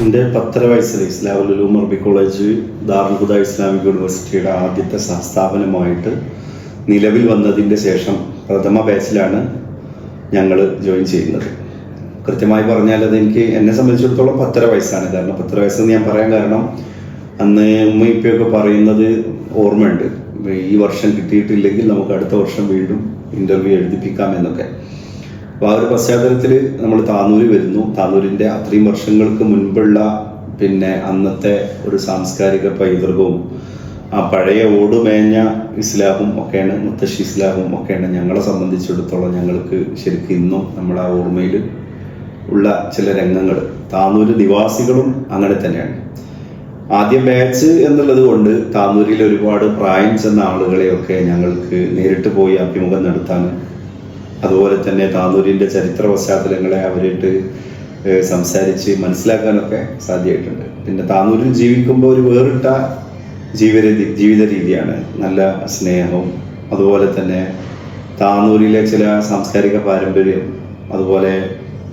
എന്റെ പത്തര വയസ്സിൽ ഇസ്ലാമുൽ മർബി കോളേജ് ദാറുൽഹുദ ഇസ്ലാമിക് യൂണിവേഴ്സിറ്റിയുടെ ആദ്യത്തെ സംസ്ഥാപനമായിട്ട് നിലവിൽ വന്നതിന്റെ ശേഷം പ്രഥമ ബാച്ചിലാണ് ഞങ്ങൾ ജോയിൻ ചെയ്യുന്നത്. കൃത്യമായി പറഞ്ഞാൽ അത് എനിക്ക് എന്നെ സംബന്ധിച്ചിടത്തോളം പത്തര വയസ്സാണ്. കാരണം പത്തര വയസ്സെന്ന് ഞാൻ പറയാൻ കാരണം അന്ന് ഉമ്മ ഇപ്പയൊക്കെ പറയുന്നത് ഓർമ്മയുണ്ട്. ഈ വർഷം കിട്ടിയിട്ടില്ലെങ്കിൽ നമുക്ക് അടുത്ത വർഷം വീണ്ടും ഇന്റർവ്യൂ എഴുതിപ്പിക്കാം എന്നൊക്കെ. അപ്പോൾ ആ ഒരു പശ്ചാത്തലത്തിൽ നമ്മൾ താനൂര് വരുന്നു. താനൂരിന്റെ അത്രയും വർഷങ്ങൾക്ക് മുൻപുള്ള പിന്നെ അന്നത്തെ ഒരു സാംസ്കാരിക പൈതൃകവും ആ പഴയ ഓടുമേഞ്ഞ ഇസ്ലാമും ഒക്കെയാണ് മുത്തശ്ശി ഇസ്ലാമും ഒക്കെയാണ് ഞങ്ങളെ സംബന്ധിച്ചിടത്തോളം ഞങ്ങൾക്ക് ശരിക്കും ഇന്നും നമ്മുടെ ആ ഓർമ്മയിൽ ഉള്ള ചില രംഗങ്ങൾ. താനൂര് നിവാസികളും അങ്ങനെ തന്നെയാണ്. ആദ്യം ബാച്ച് എന്നുള്ളത് കൊണ്ട് താനൂരിൽ ഒരുപാട് പ്രായം ചെന്ന ആളുകളെയൊക്കെ ഞങ്ങൾക്ക് നേരിട്ട് പോയി അഭിമുഖം നടത്താനും അതുപോലെ തന്നെ താനൂരിന്റെ ചരിത്ര പശ്ചാത്തലങ്ങളെ അവരായിട്ട് സംസാരിച്ച് മനസ്സിലാക്കാനൊക്കെ സാധ്യമായിട്ടുണ്ട്. പിന്നെ താനൂരിൽ ജീവിക്കുമ്പോൾ ഒരു വേറിട്ട ജീവിത ജീവിത രീതിയാണ്. നല്ല സ്നേഹവും അതുപോലെ തന്നെ താനൂരിലെ ചില സാംസ്കാരിക പാരമ്പര്യം അതുപോലെ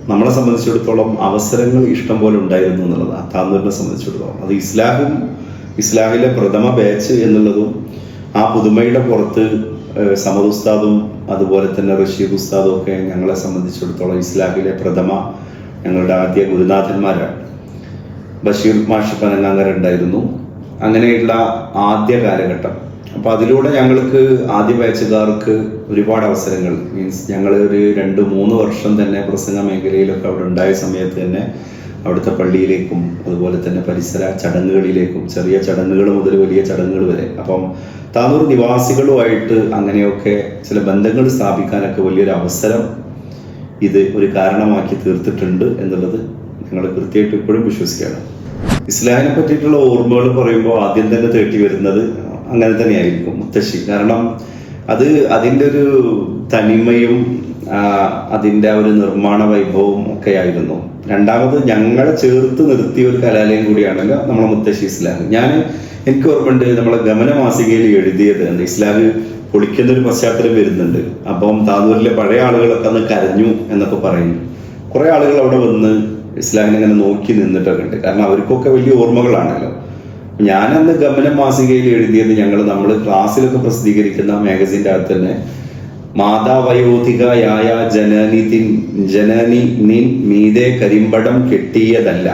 നമ്മളെ സംബന്ധിച്ചിടത്തോളം അവസരങ്ങൾ ഇഷ്ടം പോലെ ഉണ്ടായിരുന്നു എന്നുള്ളതാണ്. താനൂരിനെ സംബന്ധിച്ചിടത്തോളം. അത് ഇസ്ലാഹും ഇസ്ലാഹിലെ പ്രഥമ ബാച്ച് എന്നുള്ളതും ആ പുതുമയുടെ പുറത്ത് സമദ് ഉസ്താദും അതുപോലെ തന്നെ റഷീദ് ഉസ്താദും ഒക്കെ ഞങ്ങളെ സംബന്ധിച്ചിടത്തോളം ഇസ്ലാമിലെ പ്രഥമ ഞങ്ങളുടെ ആദ്യ ഗുരുനാഥന്മാരാണ്. ബഷീർ മാഷി പനങ്ങാങ്കര ഉണ്ടായിരുന്നു അങ്ങനെയുള്ള ആദ്യ കാലഘട്ടം. അപ്പോൾ അതിലൂടെ ഞങ്ങൾക്ക് ആദ്യ ബാച്ചുകാർക്ക് ഒരുപാട് അവസരങ്ങൾ. മീൻസ് ഞങ്ങൾ ഒരു രണ്ട് മൂന്ന് വർഷം തന്നെ പ്രസംഗ മേഖലയിലൊക്കെ അവിടെ ഉണ്ടായ സമയത്ത് തന്നെ അവിടുത്തെ പള്ളിയിലേക്കും അതുപോലെ തന്നെ പരിസര ചടങ്ങുകളിലേക്കും ചെറിയ ചടങ്ങുകൾ മുതൽ വലിയ ചടങ്ങുകൾ വരെ. അപ്പം താനൂർ നിവാസികളുമായിട്ട് അങ്ങനെയൊക്കെ ചില ബന്ധങ്ങൾ സ്ഥാപിക്കാനൊക്കെ വലിയൊരു അവസരം ഇത് ഒരു കാരണമാക്കി തീർത്തിട്ടുണ്ട് എന്നുള്ളത് നിങ്ങൾ കൃത്യമായിട്ട് ഇപ്പോഴും വിശ്വസിക്കുകയാണ്. ഇസ്ലാമിനെ പറ്റിയിട്ടുള്ള ഓർമ്മകൾ പറയുമ്പോൾ ആദ്യം തന്നെ തേട്ടി വരുന്നത് അങ്ങനെ തന്നെയായിരിക്കും മുത്തശ്ശി. കാരണം അത് അതിന്റെ ഒരു തനിമയും അതിന്റെ ഒരു നിർമ്മാണ വൈഭവവും ഒക്കെ ആയിരുന്നു. രണ്ടാമത് ഞങ്ങളെ ചേർത്ത് നിർത്തിയ ഒരു കലാലയം കൂടിയാണല്ലോ നമ്മളെ മുത്തശ്ശി ഇസ്ലാം ഞാൻ എനിക്ക് ഓർമ്മയുണ്ട് നമ്മളെ ഗമന മാസികയിൽ എഴുതിയത് ഇസ്ലാം പൊളിക്കുന്ന ഒരു പശ്ചാത്തലം വരുന്നുണ്ട്. അപ്പം താനൂരിലെ പഴയ ആളുകളൊക്കെ അന്ന് കരഞ്ഞു എന്നൊക്കെ പറയുന്നു കുറെ ആളുകൾ അവിടെ വന്ന് ഇസ്ലാമിനെ ഇങ്ങനെ നോക്കി നിന്നിട്ടൊക്കെ ഉണ്ട്. കാരണം അവർക്കൊക്കെ വലിയ ഓർമ്മകളാണല്ലോ. ഞാനന്ന് ഗമന മാസികയിൽ എഴുതിയത് ഞങ്ങൾ നമ്മൾ ക്ലാസ്സിലൊക്കെ പ്രസിദ്ധീകരിക്കുന്ന മാഗസിന്റെ അകത്ത് തന്നെ മാതാവയോധികയായ ജനനിതിൻ ജനനി നിൻ മീതെ കരിമ്പടം കെട്ടിയതല്ല.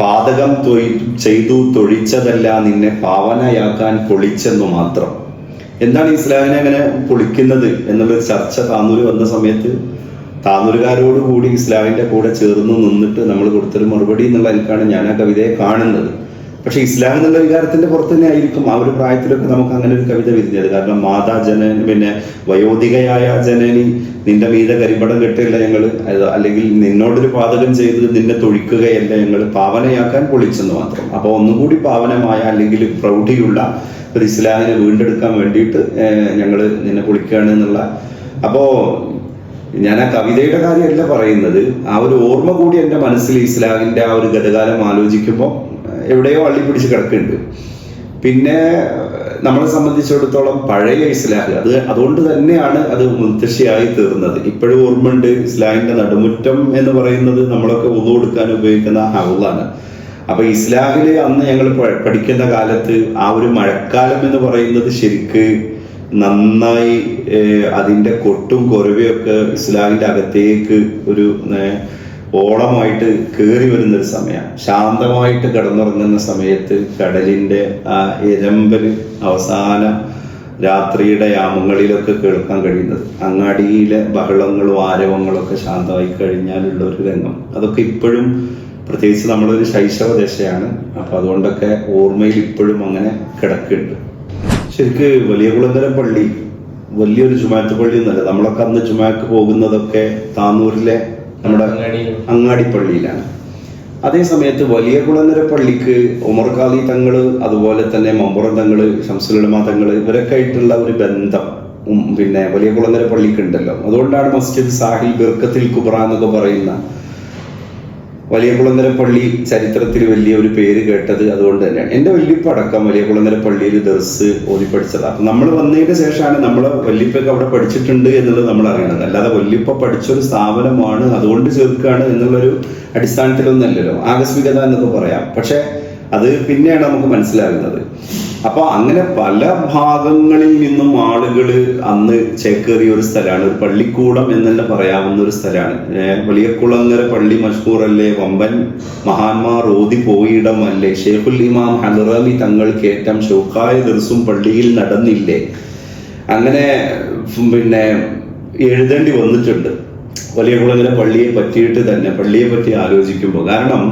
പാതകം ചെയ്തു തൊഴിച്ചതല്ല നിന്നെ പാവനയാക്കാൻ പൊളിച്ചെന്നു മാത്രം. എന്താണ് ഇസ്ലാമിനെ അങ്ങനെ പൊളിക്കുന്നത് എന്നുള്ളൊരു ചർച്ച താന്നൂര് വന്ന സമയത്ത് താന്നൂരുകാരോട് കൂടി ഇസ്ലാമിന്റെ കൂടെ ചേർന്ന് നിന്നിട്ട് നമ്മൾ കൊടുത്തൊരു മറുപടി എന്നുള്ള എനിക്കാണ് ഞാൻ ആ കവിതയെ കാണുന്നത്. പക്ഷെ ഇസ്ലാം എന്നുള്ള വികാരത്തിന്റെ പുറത്ത് തന്നെ ആയിരിക്കും ആ ഒരു പ്രായത്തിലൊക്കെ നമുക്ക് അങ്ങനെ ഒരു കവിത വരുന്നത് കാരണം മാതാ ജന പിന്നെ വയോധികയായ ജനനി നിന്റെ മീത കരിമ്പടം കെട്ടില്ല ഞങ്ങൾ അല്ലെങ്കിൽ നിന്നോടൊരു പാതകം ചെയ്ത് നിന്നെ തൊഴിക്കുകയല്ല ഞങ്ങൾ പാവനയാക്കാൻ പൊളിച്ചെന്ന് മാത്രം. അപ്പോൾ ഒന്നും കൂടി പാവനമായ അല്ലെങ്കിൽ പ്രൗഢിയുള്ള ഒരു ഇസ്ലാമിനെ വീണ്ടെടുക്കാൻ വേണ്ടിയിട്ട് ഞങ്ങൾ നിന്നെ പൊളിക്കുകയാണ് എന്നുള്ള. അപ്പോ ഞാൻ ആ കവിതയുടെ കാര്യമല്ല പറയുന്നത്. ആ ഒരു ഓർമ്മ കൂടി എന്റെ മനസ്സിൽ ഇസ്ലാമിന്റെ ആ ഒരു ഗതകാലം ആലോചിക്കുമ്പോൾ എവിടെയോ അള്ളി പിടിച്ച് കിടക്കുന്നുണ്ട്. പിന്നെ നമ്മളെ സംബന്ധിച്ചിടത്തോളം പഴയ ഇസ്ലാഹ് അത് അതുകൊണ്ട് തന്നെയാണ് അത് മുത്തശ്ശിയായി തീർന്നത്. ഇപ്പോഴും ഓർമ്മയുണ്ട് ഇസ്ലാമിന്റെ നടുമുറ്റം എന്ന് പറയുന്നത് നമ്മളൊക്കെ ഒന്നു കൊടുക്കാൻ ഉപയോഗിക്കുന്ന ഹൗളാണ്. അപ്പൊ ഇസ്ലാഹിൽ അന്ന് ഞങ്ങൾ പഠിക്കുന്ന കാലത്ത് ആ ഒരു മഴക്കാലം എന്ന് പറയുന്നത് ശരിക്ക് നന്നായി അതിന്റെ കൊട്ടും കൊരവയൊക്കെ ഇസ്ലാമിന്റെ അകത്തേക്ക് ഒരു ഓളമായിട്ട് കയറി വരുന്ന ഒരു സമയമാണ് ശാന്തമായിട്ട് കടന്നുറങ്ങുന്ന സമയത്ത് കടലിന്റെ ആ ഇരമ്പൽ അവസാന രാത്രിയുടെ യാമങ്ങളിലൊക്കെ കേൾക്കാൻ കഴിയുന്നത്. അങ്ങാടിയിലെ ബഹളങ്ങളും ആരവങ്ങളും ഒക്കെ ശാന്തമായി കഴിഞ്ഞാലുള്ള ഒരു രംഗം. അതൊക്കെ ഇപ്പോഴും പ്രത്യേകിച്ച് നമ്മളൊരു ശൈശവ ദശയാണ് അപ്പൊ അതുകൊണ്ടൊക്കെ ഓർമ്മയിൽ ഇപ്പോഴും അങ്ങനെ കിടക്കുന്നുണ്ട്. ശരിക്ക് വലിയ കുളങ്കരം പള്ളി വലിയൊരു ജുമാത്ത് പള്ളി എന്നല്ല നമ്മളൊക്കെ അന്ന് ജുമാക്ക് പോകുന്നതൊക്കെ താന്നൂരിലെ നമ്മുടെ അങ്ങാടിപ്പള്ളിയിലാണ് അങ്ങാടി. പള്ളിയിലാണ് അതേ സമയത്ത് വലിയ കുളനര പള്ളിക്ക് ഉമർ ഖാലി തങ്ങൾ അതുപോലെ തന്നെ മമ്പുറം തങ്ങൾ ഷംസുലമ തങ്ങൾ ഇവരൊക്കെ ആയിട്ടുള്ള ഒരു ബന്ധം പിന്നെ വലിയ കുളനര പള്ളിക്ക് ഉണ്ടല്ലോ അതുകൊണ്ടാണ് മസ്ജിദ് സാഹിൽ ബിർക്കത്തിൽ കുബ്ര എന്നൊക്കെ പറയുന്ന വലിയ പള്ളി ചരിത്രത്തിൽ വലിയ ഒരു പേര് കേട്ടത് അതുകൊണ്ട് തന്നെയാണ്. എന്റെ വല്യപ്പ അടക്കം വലിയ കുളങ്ങര പള്ളിയിൽ ദർസ് ഓതി പഠിച്ചത്. അപ്പം നമ്മൾ വന്നതിന് ശേഷമാണ് നമ്മൾ വല്യപ്പൊക്കെ അവിടെ പഠിച്ചിട്ടുണ്ട് എന്നുള്ളത് നമ്മൾ അറിയണത്. അല്ലാതെ വല്യപ്പ പഠിച്ചൊരു സ്ഥാപനമാണ് അതുകൊണ്ട് ചേർക്കുകയാണ് എന്നുള്ളൊരു അടിസ്ഥാനത്തിലൊന്നല്ലല്ലോ ആകസ്മികത എന്നൊക്കെ പറയാം. പക്ഷെ അത് പിന്നെയാണ് നമുക്ക് മനസ്സിലാകുന്നത്. അപ്പൊ അങ്ങനെ പല ഭാഗങ്ങളിൽ നിന്നും ആളുകൾ അന്ന് ചേക്കേറിയ ഒരു സ്ഥലമാണ്. പള്ളിക്കൂടം എന്നല്ല പറയാവുന്ന ഒരു സ്ഥലമാണ്. വലിയക്കുളങ്ങര പള്ളി മഷ്ഹൂറല്ലേ വമ്പൻ മഹാന്മാർ ഓതി പോയിടമല്ലേ ഷെയ്ഖുൽ ഇമാം ഹലറബി തങ്ങൾ കേറ്റം ഷൗക്കായ ദിവസം പള്ളിയിൽ നടന്നില്ലേ. അങ്ങനെ പിന്നെ എഴുതേണ്ടി വന്നിട്ടുണ്ട്. വലിയ കുളങ്ങര പള്ളിയെ പറ്റിയിട്ട് തന്നെ പള്ളിയെ പറ്റി ആലോചിക്കുമ്പോൾ കാരണം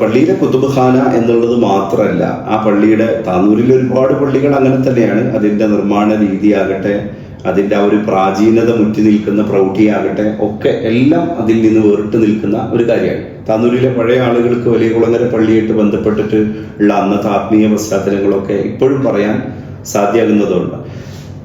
പള്ളിയിലെ കുത്തുബ്ഖാന എന്നുള്ളത് മാത്രമല്ല ആ പള്ളിയുടെ താനൂരിൽ ഒരുപാട് പള്ളികൾ അങ്ങനെ തന്നെയാണ്. അതിന്റെ നിർമ്മാണ രീതിയാകട്ടെ അതിന്റെ ആ ഒരു പ്രാചീനത മുറ്റി നിൽക്കുന്ന പ്രൗഢിയാകട്ടെ ഒക്കെ എല്ലാം അതിൽ നിന്ന് വേറിട്ട് നിൽക്കുന്ന ഒരു കാര്യമാണ്. താനൂരിലെ പഴയ ആളുകൾക്ക് വലിയ കുളങ്ങര പള്ളിയായിട്ട് ബന്ധപ്പെട്ടിട്ട് ഉള്ള അന്നത്തെ ആത്മീയ പശ്ചാത്തലങ്ങളൊക്കെ ഇപ്പോഴും പറയാൻ സാധ്യമാകുന്നതുകൊണ്ട്.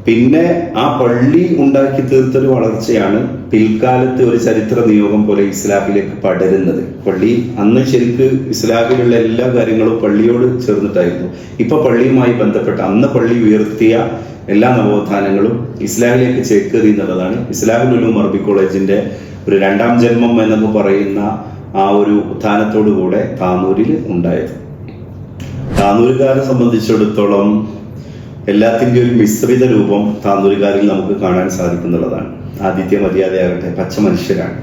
പിന്നെ ആ പള്ളി ഉണ്ടാക്കി തീർത്തൊരു വളർച്ചയാണ് പിൽക്കാലത്ത് ഒരു ചരിത്ര നിയോഗം പോലെ ഇസ്ലാമിലേക്ക് പടരുന്നത്. പള്ളി അന്ന് ശരിക്ക് ഇസ്ലാമിലുള്ള എല്ലാ കാര്യങ്ങളും പള്ളിയോട് ചേർന്നിട്ടായിരുന്നു. ഇപ്പൊ പള്ളിയുമായി ബന്ധപ്പെട്ട അന്ന് പള്ളി ഉയർത്തിയ എല്ലാ നവോത്ഥാനങ്ങളും ഇസ്ലാമിലേക്ക് ചേക്കേറി എന്നുള്ളതാണ്. ഇസ്ലാമിൽ ഒരു അറബി കോളേജിന്റെ ഒരു രണ്ടാം ജന്മം എന്നൊക്കെ പറയുന്ന ആ ഒരു ഉത്ഥാനത്തോടു കൂടെ താനൂരിൽ ഉണ്ടായത്. താനൂരുകാരെ സംബന്ധിച്ചിടത്തോളം എല്ലാത്തിന്റെ ഒരു മിശ്രിത രൂപം താന്തൂരിക്കാരിൽ നമുക്ക് കാണാൻ സാധിക്കുന്നുള്ളതാണ്. ആദിത്യ മര്യാദയാകട്ടെ പച്ച മനുഷ്യരാണ്.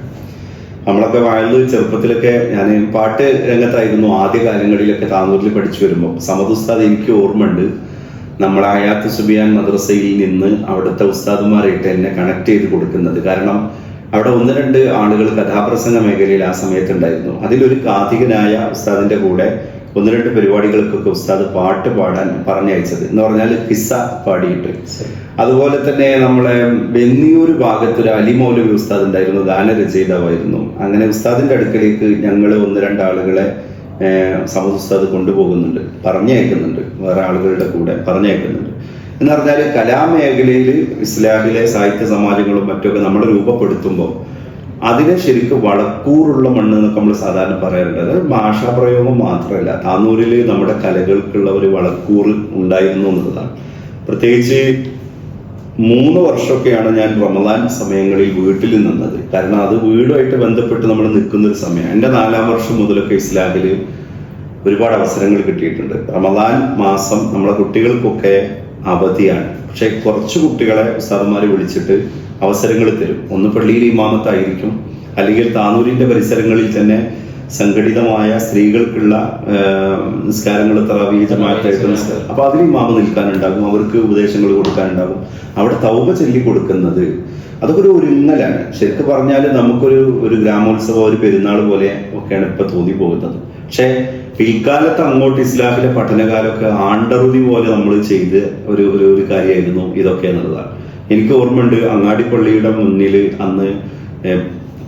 നമ്മളൊക്കെ വാഴൽ ചെറുപ്പത്തിലൊക്കെ ഞാൻ പാട്ട് രംഗത്തായിരുന്നു ആദ്യ കാലങ്ങളിലൊക്കെ താന്നൂരിൽ പഠിച്ചു വരുമ്പോൾ. സമദ് ഉസ്താദ് എനിക്ക് ഓർമ്മയുണ്ട്. നമ്മൾ ആയാത്ത് സുബിയാൻ മദ്രസയിൽ നിന്ന് അവിടുത്തെ ഉസ്താദുമാരായിട്ട് എന്നെ കണക്ട് ചെയ്ത് കൊടുക്കുന്നത്. കാരണം അവിടെ ഒന്ന് രണ്ട് ആളുകൾ കഥാപ്രസംഗ മേഖലയിൽ ആ സമയത്തുണ്ടായിരുന്നു. അതിലൊരു കാഥികനായ ഉസ്താദിന്റെ കൂടെ ഒന്ന് രണ്ട് പരിപാടികൾക്കൊക്കെ ഉസ്താദ് പാട്ട് പാടാൻ പറഞ്ഞയച്ചത്. എന്ന് പറഞ്ഞാൽ കിസ്സ പാടിയിട്ട്. അതുപോലെ തന്നെ നമ്മളെ വെന്നിയൂർ ഭാഗത്ത് ഒരു അലി മൗലവി ഉസ്താദ് ഉണ്ടായിരുന്നു ഗാനരചയിതാവായിരുന്നു അങ്ങനെ ഉസ്താദിന്റെ അടുക്കലേക്ക് ഞങ്ങൾ ഒന്ന് രണ്ടാളുകളെ സമൂഹ ഉസ്താദ് കൊണ്ടുപോകുന്നുണ്ട്. പറഞ്ഞയക്കുന്നുണ്ട്. വേറെ ആളുകളുടെ കൂടെ പറഞ്ഞയക്കുന്നുണ്ട്. എന്ന് പറഞ്ഞാൽ കലാമേഖലയിൽ ഇസ്ലാമിലെ സാഹിത്യ സമാജങ്ങളും മറ്റൊക്കെ നമ്മൾ രൂപപ്പെടുത്തുമ്പോൾ അതിനെ ശരിക്കും വളക്കൂറുള്ള മണ്ണ് എന്നൊക്കെ നമ്മൾ സാധാരണ പറയാറുണ്ട്. ഭാഷാപ്രയോഗം മാത്രമല്ല താന്നൂരിൽ നമ്മുടെ കലകൾക്കുള്ള ഒരു വളക്കൂറ് ഉണ്ടായിരുന്നു എന്നുള്ളതാണ്. പ്രത്യേകിച്ച് മൂന്ന് വർഷമൊക്കെയാണ് ഞാൻ റമദാൻ സമയങ്ങളിൽ വീട്ടിൽ നിന്നത്. കാരണം അത് വീടുമായിട്ട് ബന്ധപ്പെട്ട് നമ്മൾ നിൽക്കുന്ന ഒരു സമയം എന്റെ നാലാം വർഷം മുതലൊക്കെ ഇസ്ലാമിൽ ഒരുപാട് അവസരങ്ങൾ കിട്ടിയിട്ടുണ്ട്. റമദാൻ മാസം നമ്മളെ കുട്ടികൾക്കൊക്കെ അവധിയാണ്. പക്ഷെ കുറച്ച് കുട്ടികളെ ഉസ്താദന്മാർ വിളിച്ചിട്ട് അവസരങ്ങൾ തരും. ഒന്ന് പള്ളിയിൽ ഇമാമത്തായിരിക്കും. അല്ലെങ്കിൽ താനൂരിന്റെ പരിസരങ്ങളിൽ തന്നെ സംഘടിതമായ സ്ത്രീകൾക്കുള്ള നിസ്കാരങ്ങൾ തറാവി ജമാഅത്തായിട്ട് നിസ്കാരം അപ്പൊ അതിൽ ഇമാമ നിൽക്കാനുണ്ടാകും. അവർക്ക് ഉപദേശങ്ങൾ കൊടുക്കാനുണ്ടാകും. അവിടെ തൗബ ചൊല്ലി കൊടുക്കുന്നത് അതൊക്കെ ഒരു ഒരുങ്ങലാണ് ശരിക്കും പറഞ്ഞാൽ നമുക്കൊരു ഒരു ഗ്രാമോത്സവം ഒരു പെരുന്നാൾ പോലെ ഒക്കെയാണ് ഇപ്പൊ തോന്നി പോകുന്നത് പക്ഷേ പിൽക്കാലത്ത് അങ്ങോട്ട് ഇസ്ലാമിലെ പഠനകാലമൊക്കെ ആണ്ടറുതി പോലെ നമ്മൾ ചെയ്ത് ഒരു ഒരു കാര്യമായിരുന്നു ഇതൊക്കെ എന്നുള്ളതാണ്. എനിക്ക് ഓർമ്മയുണ്ട് അങ്ങാടിപ്പള്ളിയുടെ മുന്നിൽ അന്ന്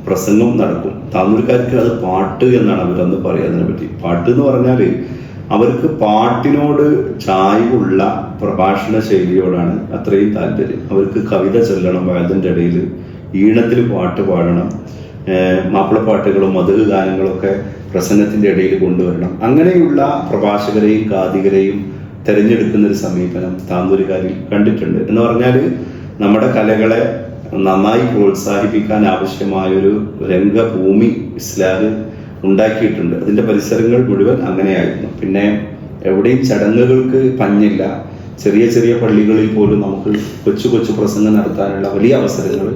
പ്രസംഗം നടക്കും. താന്നൂർക്കാർക്ക് അത് പാട്ട് എന്നാണ് അവരന്ന് പറയുന്നതിനെ പറ്റി. പാട്ട് എന്ന് പറഞ്ഞാൽ അവർക്ക് പാട്ടിനോട് ചായ്വുള്ള പ്രഭാഷണ ശൈലിയോടാണ് അത്രയും താല്പര്യം. അവർക്ക് കവിത ചൊല്ലണം വയതിന്റെ ഇടയിൽ ഈണത്തിൽ പാട്ട് പാടണം മാപ്പിളപ്പാട്ടുകളും മധുര ഗാനങ്ങളൊക്കെ പ്രസംഗത്തിന്റെ ഇടയിൽ കൊണ്ടുവരണം. അങ്ങനെയുള്ള പ്രഭാഷകരെയും കാതികരെയും തിരഞ്ഞെടുക്കുന്ന ഒരു സമീപനം താന്തൂരുകാരിൽ കണ്ടിട്ടുണ്ട്. എന്ന് പറഞ്ഞാൽ നമ്മുടെ കലകളെ നന്നായി പ്രോത്സാഹിപ്പിക്കാൻ ആവശ്യമായൊരു രംഗഭൂമി ഇസ്ലാം ഉണ്ടാക്കിയിട്ടുണ്ട്. അതിന്റെ പരിസരങ്ങൾ മുഴുവൻ അങ്ങനെയായിരുന്നു. പിന്നെ എവിടെയും ചടങ്ങുകൾക്ക് പഞ്ഞില്ല. ചെറിയ ചെറിയ പള്ളികളിൽ പോലും നമുക്ക് കൊച്ചു കൊച്ചു പ്രസംഗം നടത്താനുള്ള വലിയ അവസരങ്ങൾ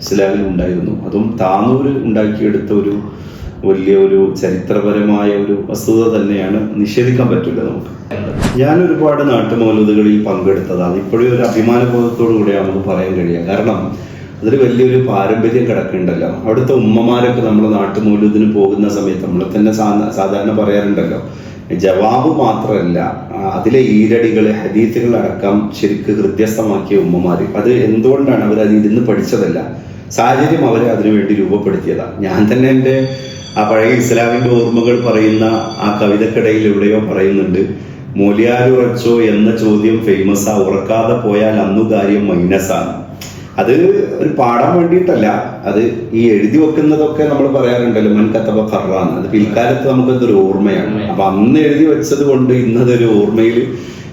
ഇസ്ലാമിൽ ഉണ്ടായിരുന്നു. അതും താനൂര് ഉണ്ടാക്കിയെടുത്ത ഒരു വലിയ ഒരു ചരിത്രപരമായ ഒരു വസ്തുത തന്നെയാണ് നിഷേധിക്കാൻ പറ്റില്ല നമുക്ക്. ഞാൻ ഒരുപാട് നാട്ടുമൗലതകളിൽ പങ്കെടുത്തതാണ്. ഇപ്പോഴും ഒരു അഭിമാനബോധത്തോടു കൂടിയാണ് നമുക്ക് പറയാൻ കഴിയുക. കാരണം അതിൽ വലിയൊരു പാരമ്പര്യം കിടക്കുന്നുണ്ടല്ലോ. അവിടുത്തെ ഉമ്മമാരൊക്കെ നമ്മൾ നാട്ടുമൗലൂദിന് പോകുന്ന സമയത്ത് നമ്മൾ തന്നെ സാധാരണ പറയാറുണ്ടല്ലോ. ജവാബ് മാത്രമല്ല അതിലെ ഈരടികൾ ഹദീത്തുകൾ അടക്കം ശരിക്ക് ഹൃദ്യസ്ഥമാക്കിയ ഉമ്മമാര്. അത് എന്തുകൊണ്ടാണ് അവർ അത് ഇരുന്ന് പഠിച്ചതല്ല? സാഹചര്യം അവരെ അതിനുവേണ്ടി രൂപപ്പെടുത്തിയതാണ് ഞാൻ തന്നെ എന്റെ ആ പഴയ ഇസ്ലാമിന്റെ ഓർമ്മകൾ പറയുന്ന ആ കവിതക്കിടയിൽ എവിടെയോ പറയുന്നുണ്ട് മൂലിയാരുറച്ചോ എന്ന ചോദ്യം ഫേമസ് ആ. ഉറക്കാതെ പോയാൽ അന്നു കാര്യം മൈനസ് ആണ് അത് ഒരു പാടാൻ വേണ്ടിയിട്ടല്ല. അത് ഈ എഴുതി വെക്കുന്നതൊക്കെ നമ്മൾ പറയാറുണ്ടല്ലോ മൻ കത്തബ ഖറാൻ അത് പിൽക്കാലത്ത് നമുക്കതൊരു ഓർമ്മയാണ്. അപ്പൊ അന്ന് എഴുതി വെച്ചത് കൊണ്ട് ഇന്നതൊരു ഓർമ്മയിൽ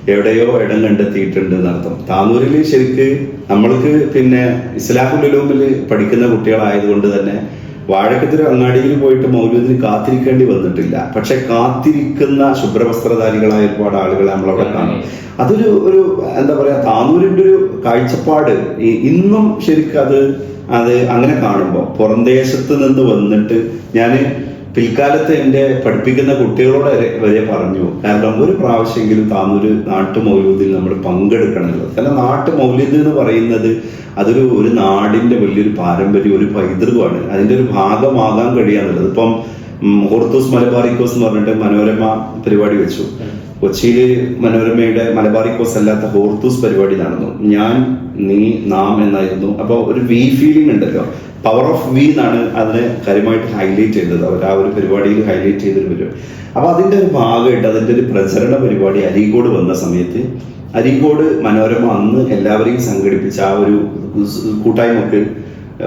എവിടെയോ ഇടം കണ്ടെത്തിയിട്ടുണ്ട് എന്നർത്ഥം. താനൂരിൽ ശരിക്ക് നമ്മൾക്ക് പിന്നെ ഇസ്ലാഹുലുലൂമിൽ പഠിക്കുന്ന കുട്ടികളായതുകൊണ്ട് തന്നെ വാഴക്കത്തിരി അങ്ങാടിയിൽ പോയിട്ട് മൗലൂദിന് കാത്തിരിക്കേണ്ടി വന്നിട്ടില്ല. പക്ഷെ കാത്തിരിക്കുന്ന ശുഭ്രവസ്ത്രധാരികളായ ഒരുപാട് ആളുകളെ നമ്മളവിടെ കാണും. അതൊരു ഒരു എന്താ പറയാ താനൂരിന്റെ ഒരു കാഴ്ചപ്പാട്. ഇന്നും ശരിക്കും അത് അത് അങ്ങനെ കാണുമ്പോൾ പുറംദേശത്ത് നിന്ന് വന്നിട്ട് ഞാൻ പിൽക്കാലത്ത് എന്റെ പഠിപ്പിക്കുന്ന കുട്ടികളോട് വരെ പറഞ്ഞു. കാരണം ഒരു പ്രാവശ്യമെങ്കിലും താന്നൊരു നാട്ടു മൗല്യത്തിൽ നമ്മൾ പങ്കെടുക്കണമല്ലോ. കാരണം നാട്ടു മൗലൂദ് എന്ന് പറയുന്നത് അതൊരു ഒരു നാടിന്റെ വലിയൊരു പാരമ്പര്യം ഒരു പൈതൃകമാണ്. അതിന്റെ ഒരു ഭാഗമാകാൻ കഴിയാന്നുള്ളത്. ഇപ്പം ഹോർത്തൂസ് മലബാറിക്കോസ് എന്ന് പറഞ്ഞിട്ട് മനോരമ പരിപാടി വെച്ചു. കൊച്ചിയിൽ മനോരമയുടെ മലബാറി കോസ് അല്ലാത്ത ഹോർത്തൂസ് പരിപാടി നടന്നു. ഞാൻ നീ നാം എന്നായിരുന്നു. അപ്പോൾ ഒരു വി ഫീലിംഗ് ഉണ്ടല്ലോ. പവർ ഓഫ് വി എന്നാണ് അതിനെ കാര്യമായിട്ട് ഹൈലൈറ്റ് ചെയ്തത്. അവർ ആ ഒരു പരിപാടിയിൽ ഹൈലൈറ്റ് ചെയ്തൊരു പരിപാടി. അപ്പോൾ അതിന്റെ ഒരു ഭാഗമായിട്ട് അതിന്റെ ഒരു പ്രചരണ പരിപാടി അരീക്കോട് വന്ന സമയത്ത് അരീക്കോട് മനോരമ അന്ന് എല്ലാവരെയും സംഘടിപ്പിച്ച ആ ഒരു കൂട്ടായ്മക്ക്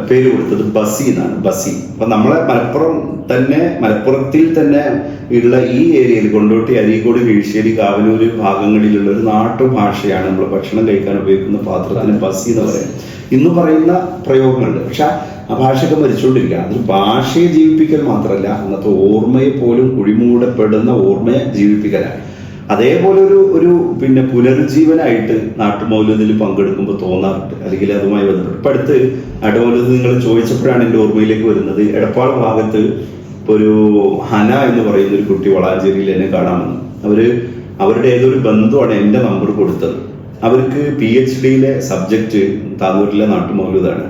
പേര് കൊടുത്തത് ബസി എന്നാണ് ബസി. അപ്പൊ നമ്മളെ മലപ്പുറം തന്നെ മലപ്പുറത്തിൽ തന്നെ ഉള്ള ഈ ഏരിയയിൽ കൊണ്ടോട്ടി അരീക്കോട് കീഴ്ശ്ശേരി കാവനൂര് ഭാഗങ്ങളിലുള്ള ഒരു നാട്ടുഭാഷയാണ് നമ്മൾ ഭക്ഷണം കഴിക്കാൻ ഉപയോഗിക്കുന്ന പാത്രത്തിന് ബസി എന്ന് പറയുന്നത്. ഇന്ന് പറയുന്ന പ്രയോഗങ്ങളുണ്ട്. പക്ഷെ ആ ഭാഷയൊക്കെ മരിച്ചുകൊണ്ടിരിക്കുക അതൊരു ഭാഷയെ ജീവിപ്പിക്കൽ മാത്രമല്ല അന്നത്തെ ഓർമ്മയെ പോലും കുഴിമൂടപ്പെടുന്ന ഓർമ്മയെ ജീവിപ്പിക്കലാണ്. അതേപോലെ ഒരു ഒരു പിന്നെ പുനരുജ്ജീവനായിട്ട് നാട്ടുമൗല്യത്തിൽ പങ്കെടുക്കുമ്പോൾ തോന്നാറുണ്ട്. അല്ലെങ്കിൽ അതുമായി ബന്ധപ്പെട്ട്. ഇപ്പം അടുത്ത് നാട്ടുമൗല്യത്തിൽ നിങ്ങൾ ചോദിച്ചപ്പോഴാണ് എന്റെ ഓർമ്മയിലേക്ക് വരുന്നത്. എടപ്പാൾ ഭാഗത്ത് ഒരു ഹന എന്ന് പറയുന്ന ഒരു കുട്ടി വളാഞ്ചേരിയിൽ എന്നെ കാണാൻ വന്നു. അവർ അവരുടെ ഏതൊരു ബന്ധുവാണ് എന്റെ നമ്പർ കൊടുത്തത്. അവർക്ക് പി എച്ച് ഡിയിലെ സബ്ജക്റ്റ് താനൂരിലെ നാട്ടുമൗല്യതാണ്.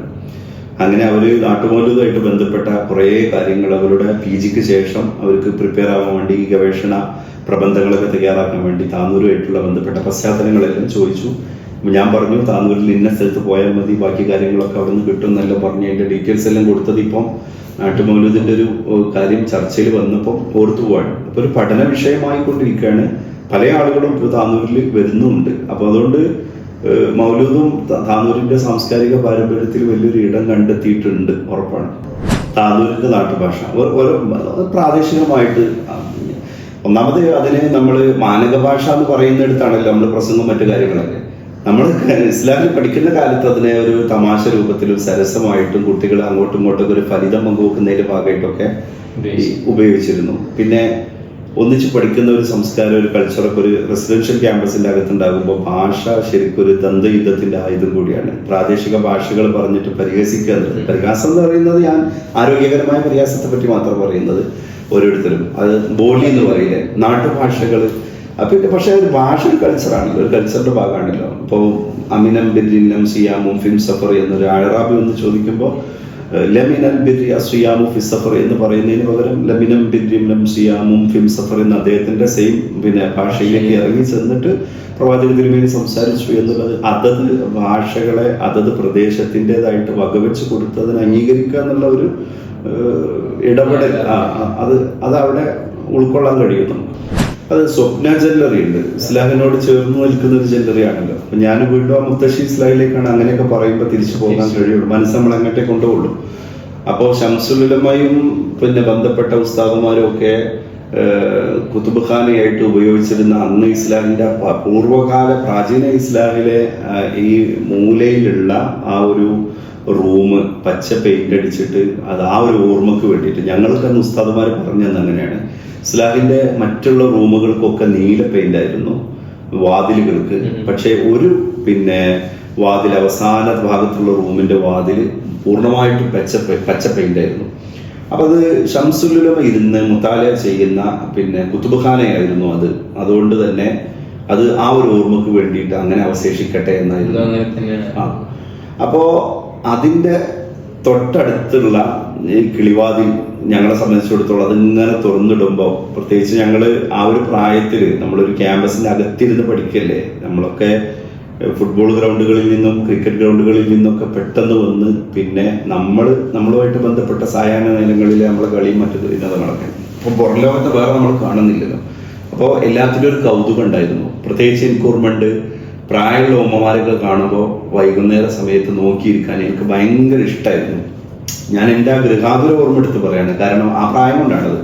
അങ്ങനെ അവർ നാട്ടുമൂലവുമായിട്ട് ബന്ധപ്പെട്ട കുറേ കാര്യങ്ങൾ അവരുടെ പി ജിക്ക് ശേഷം അവർക്ക് പ്രിപ്പയർ ആവാൻ വേണ്ടി ഗവേഷണ പ്രബന്ധങ്ങളൊക്കെ തയ്യാറാക്കാൻ വേണ്ടി താനൂരുമായിട്ടുള്ള ബന്ധപ്പെട്ട പശ്ചാത്തലങ്ങളെല്ലാം ചോദിച്ചു. ഞാൻ പറഞ്ഞു താനൂരിൽ ഇന്ന സ്ഥലത്ത് പോയാൽ മതി ബാക്കി കാര്യങ്ങളൊക്കെ അവിടെ നിന്ന് കിട്ടും എന്നെല്ലാം പറഞ്ഞു അതിന്റെ ഡീറ്റെയിൽസ് എല്ലാം കൊടുത്തത് ഇപ്പം നാട്ടുമൗലൂദിന്റെ ഒരു കാര്യം ചർച്ചയിൽ വന്നപ്പോൾ ഓർത്തു പോവാണ്. അപ്പോൾ ഒരു പഠന വിഷയമായിക്കൊണ്ടിരിക്കുകയാണ്. പല ആളുകളും ഇപ്പോൾ താനൂരിൽ വരുന്നുണ്ട്. അപ്പോൾ അതുകൊണ്ട് മൗലൂദും താനൂരിന്റെ സാംസ്കാരിക പാരമ്പര്യത്തിൽ വലിയൊരു ഇടം കണ്ടെത്തിയിട്ടുണ്ട് ഉറപ്പാണ്. താനൂരിന്റെ നാട്ടുഭാഷ. പ്രാദേശികമായിട്ട് ഒന്നാമത് അതിന് നമ്മൾ മാനക ഭാഷ എന്ന് പറയുന്നിടത്താണല്ലോ നമ്മൾ പ്രസംഗം മറ്റു കാര്യങ്ങളൊക്കെ. നമ്മൾ ഇസ്ലാമിൽ പഠിക്കുന്ന കാലത്ത് അതിനെ ഒരു തമാശ രൂപത്തിലും സരസമായിട്ടും കുട്ടികൾ അങ്ങോട്ടും ഇങ്ങോട്ടും ഒരു ഫലിതം പങ്കുവെക്കുന്നതിന്റെ ഭാഗമായിട്ടൊക്കെ ഉപയോഗിച്ചിരുന്നു. പിന്നെ ഒന്നിച്ച് പഠിക്കുന്ന ഒരു സംസ്കാരം ഒരു കൾച്ചറൊക്കെ ഒരു റെസിഡൻഷ്യൽ ക്യാമ്പസിന്റെ അകത്തുണ്ടാകുമ്പോൾ ഭാഷ ശരിക്കും ഒരു ദന്തയുദ്ധത്തിന്റെ ആയുധം കൂടിയാണ്. പ്രാദേശിക ഭാഷകൾ പറഞ്ഞിട്ട് പരിഹസിക്കുക എന്നുള്ളത് പരിഹാസം എന്ന് പറയുന്നത് ഞാൻ ആരോഗ്യകരമായ പരിഹാസത്തെ പറ്റി മാത്രം പറയുന്നത്. ഓരോരുത്തരും. അത് ബോളി എന്ന് പറയില്ലേ? നാട്ടുഭാഷകൾ. പിന്നെ പക്ഷേ ഒരു ഭാഷ കൾച്ചറാണ് ഒരു കൾച്ചറിന്റെ ഭാഗമാണല്ലോ. ഇപ്പോൾ അമിനം ബിരിനം സിയാമും ഫിം സഫർ എന്നൊരു അഴറാബി എന്ന് ചോദിക്കുമ്പോൾ ലമിനം ബിരി സിയാമു ഫി സഫർ എന്ന് പറയുന്നതിന് പകരം ലമിനം ബിരിനം സിയാമും ഫിം സഫർ എന്ന അദ്ദേഹത്തിന്റെ സെയിം പിന്നെ ഭാഷയിലേക്ക് ഇറങ്ങി ചെന്നിട്ട് പ്രവാചക തിരുമേനി സംസാരിച്ചു എന്നുള്ളത് അതത് ഭാഷകളെ അതത് പ്രദേശത്തിന്റെതായിട്ട് വകവെച്ച് കൊടുത്തതിന് അംഗീകരിക്കുക എന്നുള്ള ഒരു ഇടപെടൽ. അത് അത് അവിടെ ഉൾക്കൊള്ളാൻ കഴിയുന്നു അത് സ്വപ്ന ജ്വല്ലറി ഉണ്ട്. ഇസ്ലാഹിനോട് ചേർന്ന് നിൽക്കുന്ന ഒരു ജ്വല്ലറി ആണല്ലോ. അപ്പൊ ഞാൻ വീണ്ടും ആ മുത്തശ്ശി ഇസ്ലാഹിലേക്കാണ് അങ്ങനെയൊക്കെ പറയുമ്പോൾ തിരിച്ചു പോകാൻ കഴിയുള്ളൂ. മനസ്സ് നമ്മൾ അങ്ങോട്ടേ കൊണ്ടുപോകുള്ളൂ. അപ്പോൾ ഷംസുലുലമയും പിന്നെ ബന്ധപ്പെട്ട ഉസ്താദുമാരും ഒക്കെ ഏഹ്, കുത്തുബ് ഖാനയായിട്ട് ഉപയോഗിച്ചിരുന്ന അന്ന് ഇസ്ലാമിന്റെ പൂർവകാല പ്രാചീന ഇസ്ലാമിലെ ഈ മൂലയിലുള്ള ആ ഒരു റൂം പച്ച പെയിന്റ് അടിച്ചിട്ട് അത് ആ ഒരു ഓർമ്മക്ക് വേണ്ടിയിട്ട് ഞങ്ങൾക്ക് അന്ന് ഉസ്താദുമാർ പറഞ്ഞു അങ്ങനെയാണ്. ഇസ്ലാമിന്റെ മറ്റുള്ള റൂമുകൾക്കൊക്കെ നീല പെയിന്റ് ആയിരുന്നു വാതിലുകൾക്ക്. പക്ഷേ ഒരു പിന്നെ വാതിൽ അവസാന ഭാഗത്തുള്ള റൂമിന്റെ വാതിൽ പൂർണമായിട്ട് പച്ച പച്ച പെയിന്റ് ആയിരുന്നു. അപ്പൊ അത് ഷംസുലുലമ ഇരുന്ന് മുത്താല ചെയ്യുന്ന പിന്നെ കുത്തുബഖാനയായിരുന്നു അത്. അതുകൊണ്ട് തന്നെ അത് ആ ഒരു ഓർമ്മക്ക് വേണ്ടിയിട്ട് അങ്ങനെ അവശേഷിക്കട്ടെ എന്നായിരുന്നു. ആ. അപ്പോ അതിന്റെ തൊട്ടടുത്തുള്ള ഈ കിളിവാതിൽ ഞങ്ങളെ സംബന്ധിച്ചിടത്തോളം അതിങ്ങനെ തുറന്നിടുമ്പോൾ പ്രത്യേകിച്ച് ഞങ്ങൾ ആ ഒരു പ്രായത്തിൽ നമ്മളൊരു ക്യാമ്പസിന്റെ അകത്തിരുന്ന് പഠിക്കല്ലേ? നമ്മളൊക്കെ ഫുട്ബോൾ ഗ്രൗണ്ടുകളിൽ നിന്നും ക്രിക്കറ്റ് ഗ്രൗണ്ടുകളിൽ നിന്നൊക്കെ പെട്ടെന്ന് വന്ന് പിന്നെ നമ്മൾ നമ്മളുമായിട്ട് ബന്ധപ്പെട്ട സായാഹ്ന നിലങ്ങളിൽ നമ്മളെ കളിയും മറ്റു നടക്കും അപ്പോൾ പുറം ലോകത്ത് വേറെ നമ്മൾ കാണുന്നില്ലല്ലോ. അപ്പോൾ എല്ലാത്തിലും ഒരു കൗതുകം ഉണ്ടായിരുന്നു. പ്രത്യേകിച്ച് എനിക്ക് ഓർമ്മയുണ്ട് പ്രായമുള്ള ഉമ്മമാരൊക്കെ കാണുമ്പോൾ വൈകുന്നേര സമയത്ത് നോക്കിയിരിക്കാൻ എനിക്ക് ഭയങ്കര ഇഷ്ടമായിരുന്നു ഞാൻ എന്റെ ആ ഗൃഹാതുര ഓർമ്മ എടുത്ത് പറയാണ്. കാരണം ആ പ്രായം കൊണ്ടാണത്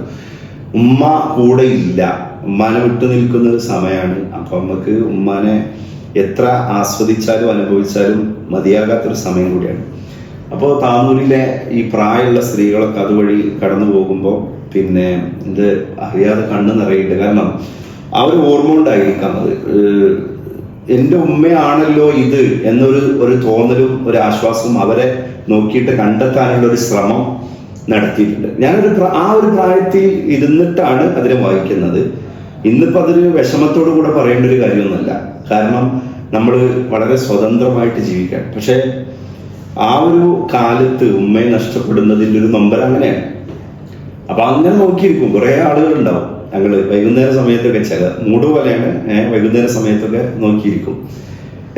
ഉമ്മ കൂടെ ഇല്ല. ഉമ്മാനെ വിട്ടു നിൽക്കുന്ന ഒരു സമയമാണ്. അപ്പൊ നമുക്ക് ഉമ്മാനെ എത്ര ആസ്വദിച്ചാലും അനുഭവിച്ചാലും മതിയാകാത്തൊരു സമയം കൂടിയാണ്. അപ്പോൾ താനൂരിലെ ഈ പ്രായമുള്ള സ്ത്രീകളൊക്കെ അതുവഴി കടന്നു പോകുമ്പോൾ പിന്നെ ഇത് അറിയാതെ കണ്ണ് നിറയുണ്ട് കാരണം ആ ഒരു ഓർമ്മ ഉണ്ടായിരിക്കാം അത് എന്റെ ഉമ്മയാണല്ലോ ഇത് എന്നൊരു ഒരു തോന്നലും ഒരു ആശ്വാസവും അവരെ നോക്കിയിട്ട് കണ്ടെത്താനുള്ള ഒരു ശ്രമം നടത്തിയിട്ടുണ്ട്. ഞാനൊരു ആ ഒരു പ്രായത്തിൽ ഇരുന്നിട്ടാണ് അതിനെ വായിക്കുന്നത്. ഇന്നിപ്പോൾ അതൊരു വിഷമത്തോടു കൂടെ പറയേണ്ട ഒരു കാര്യമൊന്നുമല്ല. കാരണം നമ്മൾ വളരെ സ്വതന്ത്രമായിട്ട് ജീവിക്കാം പക്ഷേ ആ ഒരു കാലത്ത് ഉമ്മയെ നഷ്ടപ്പെടുന്നതിന്റെ ഒരു നമ്പർ അങ്ങനെയാണ്. അപ്പൊ അങ്ങനെ നോക്കിയിരിക്കും. കുറേ ആളുകൾ ഉണ്ടാവും ഞങ്ങൾ വൈകുന്നേര സമയത്തൊക്കെ ചില മൂട് പോലെയാണ് വൈകുന്നേര സമയത്തൊക്കെ നോക്കിയിരിക്കും.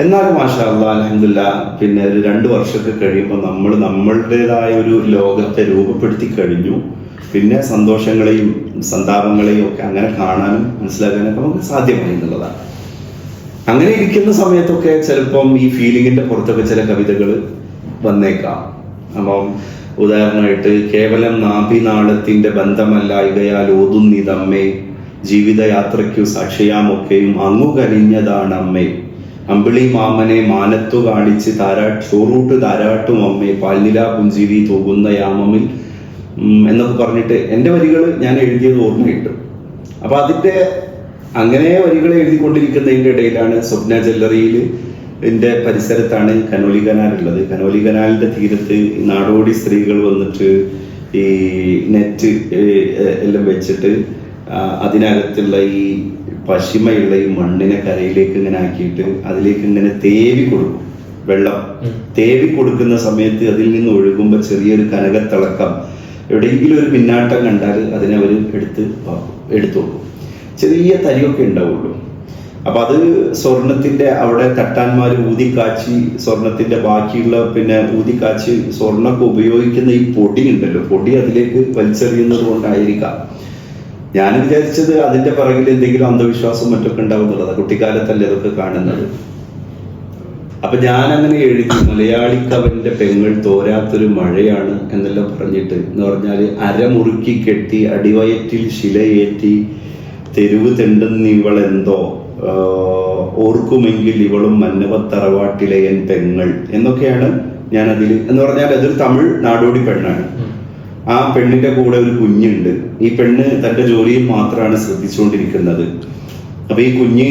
എന്നാലും മാഷാ അള്ളാ അലഹമില്ല പിന്നെ ഒരു രണ്ട് വർഷമൊക്കെ കഴിയുമ്പോൾ നമ്മൾ നമ്മളുടേതായ ഒരു ലോകത്തെ രൂപപ്പെടുത്തി കഴിഞ്ഞു. പിന്നെ സന്തോഷങ്ങളെയും സന്താപങ്ങളെയും ഒക്കെ അങ്ങനെ കാണാനും മനസ്സിലാക്കാനൊക്കെ നമുക്ക് സാധ്യമായി എന്നുള്ളതാണ്. അങ്ങനെ ഇരിക്കുന്ന സമയത്തൊക്കെ ചിലപ്പം ഈ ഫീലിങ്ങിന്റെ പുറത്തൊക്കെ ചില കവിതകൾ വന്നേക്കാം. അപ്പം ഉദാഹരണമായിട്ട് കേവലം നാഭിനാളത്തിന്റെ ബന്ധമല്ലായികയാൽ ഓതുന്നിതമ്മേ ജീവിതയാത്രയ്ക്കു സാക്ഷിയാമൊക്കെയും അങ്ങു കനിഞ്ഞതാണ് അമ്മേ അമ്പിളി മാമനെ മാനത്തു കാണിച്ച് താരാ ചോറൂട്ട് താരാട്ടും അമ്മേ പാൽനില പുഞ്ചിരി തൂകുന്ന യാമമിൽ എന്നൊക്കെ പറഞ്ഞിട്ട് എന്റെ വരികൾ ഞാൻ എഴുതിയത് ഓർമ്മ കിട്ടും അപ്പോൾ അതിന്റെ അങ്ങനെ വരികൾ എഴുതിക്കൊണ്ടിരിക്കുന്നതിന്റെ ഇടയിലാണ് സ്വപ്ന ജ്വല്ലറിയിൽ എന്റെ പരിസരത്താണ് കനോലി കനാലുള്ളത് കനോലി കനാലിന്റെ തീരത്ത് നാടോടി സ്ത്രീകൾ വന്നിട്ട് ഈ നെറ്റ് എല്ലാം വെച്ചിട്ട് അതിനകത്തുള്ള ഈ പശിമയുള്ള ഈ മണ്ണിനെ കരയിലേക്ക് ഇങ്ങനെ ആക്കിയിട്ട് അതിലേക്ക് ഇങ്ങനെ തേവി കൊടുക്കും. വെള്ളം. തേവി കൊടുക്കുന്ന സമയത്ത് അതിൽ നിന്ന് ഒഴുകുമ്പോൾ ചെറിയൊരു കനകത്തിളക്കം എവിടെയെങ്കിലും ഒരു പിന്നാട്ടം കണ്ടാൽ അതിനെ അവർ എടുത്ത് എടുത്തോളൂ ചെറിയ തരിയൊക്കെ ഉണ്ടാവുള്ളൂ. അപ്പൊ അത് സ്വർണത്തിന്റെ അവിടെ തട്ടാന്മാർ ഊതിക്കാച്ചി സ്വർണത്തിന്റെ ബാക്കിയുള്ള പിന്നെ ഊതിക്കാച്ചി സ്വർണമൊക്കെ ഉപയോഗിക്കുന്ന ഈ പൊടി ഉണ്ടല്ലോ പൊടി അതിലേക്ക് വലിച്ചെറിയുന്നത് കൊണ്ടായിരിക്കാം. ഞാൻ വിചാരിച്ചത് അതിന്റെ പിറകിൽ എന്തെങ്കിലും അന്ധവിശ്വാസം മറ്റൊക്കെ ഉണ്ടാവുന്നുള്ളതാണ് കുട്ടിക്കാലത്തല്ലേ അതൊക്കെ കാണുന്നത്. അപ്പൊ ഞാൻ അങ്ങനെ എഴുതി മലയാളിക്കവന്റെ പെങ്ങൾ തോരാത്തൊരു മഴയാണ് എന്നെല്ലാം പറഞ്ഞിട്ട്. എന്ന് പറഞ്ഞാൽ അരമുറുക്കി കെട്ടി അടിവയറ്റിൽ ശിലയേറ്റി തെരുവ് ആഹ്, ഓർക്കുമെങ്കിൽ ഇവളും മന്നവത്തറവാട്ടിലെ എൻ പെങ്ങൾ എന്നൊക്കെയാണ് ഞാൻ അതിൽ എന്ന് പറഞ്ഞാൽ അതൊരു തമിഴ് നാടോടി പെണ്ണാണ്. ആ പെണ്ണിന്റെ കൂടെ ഒരു കുഞ്ഞുണ്ട്. ഈ പെണ്ണ് തന്റെ ജോലിയിൽ മാത്രമാണ് ശ്രദ്ധിച്ചുകൊണ്ടിരിക്കുന്നത് അപ്പൊ ഈ കുഞ്ഞ്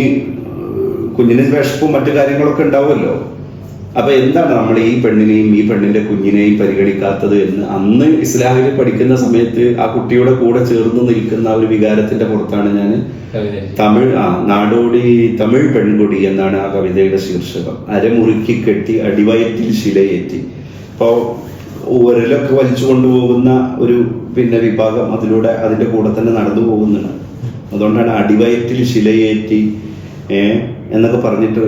കുഞ്ഞിന് വിഷപ്പും മറ്റു കാര്യങ്ങളൊക്കെ ഉണ്ടാവുമല്ലോ. അപ്പൊ എന്താണ് നമ്മൾ ഈ പെണ്ണിനെയും ഈ പെണ്ണിന്റെ കുഞ്ഞിനെയും പരിഗണിക്കാത്തത് എന്ന് അന്ന് ഇസ്ലാമിൽ പഠിക്കുന്ന സമയത്ത് ആ കുട്ടിയുടെ കൂടെ ചേർന്ന് നിൽക്കുന്ന ആ ഒരു വികാരത്തിന്റെ പുറത്താണ് ഞാൻ തമിഴ് ആ നാടോടി തമിഴ് പെൺകുടി എന്നാണ് ആ കവിതയുടെ ശീർഷകം. അരമുറുക്കി കെട്ടി അടിവയറ്റിൽ ശിലയേറ്റി. അപ്പോൾ ഉരലൊക്കെ വലിച്ചു കൊണ്ടുപോകുന്ന ഒരു പിന്നെ വിഭാഗം അതിലൂടെ അതിന്റെ കൂടെ തന്നെ നടന്നു പോകുന്നുണ്ട് അതുകൊണ്ടാണ് അടിവയറ്റിൽ ശിലയേറ്റി ഏ എന്നൊക്കെ പറഞ്ഞിട്ട്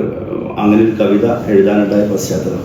അങ്ങനെ ഒരു കവിത എഴുതാനുണ്ടായ പശ്ചാത്തലം.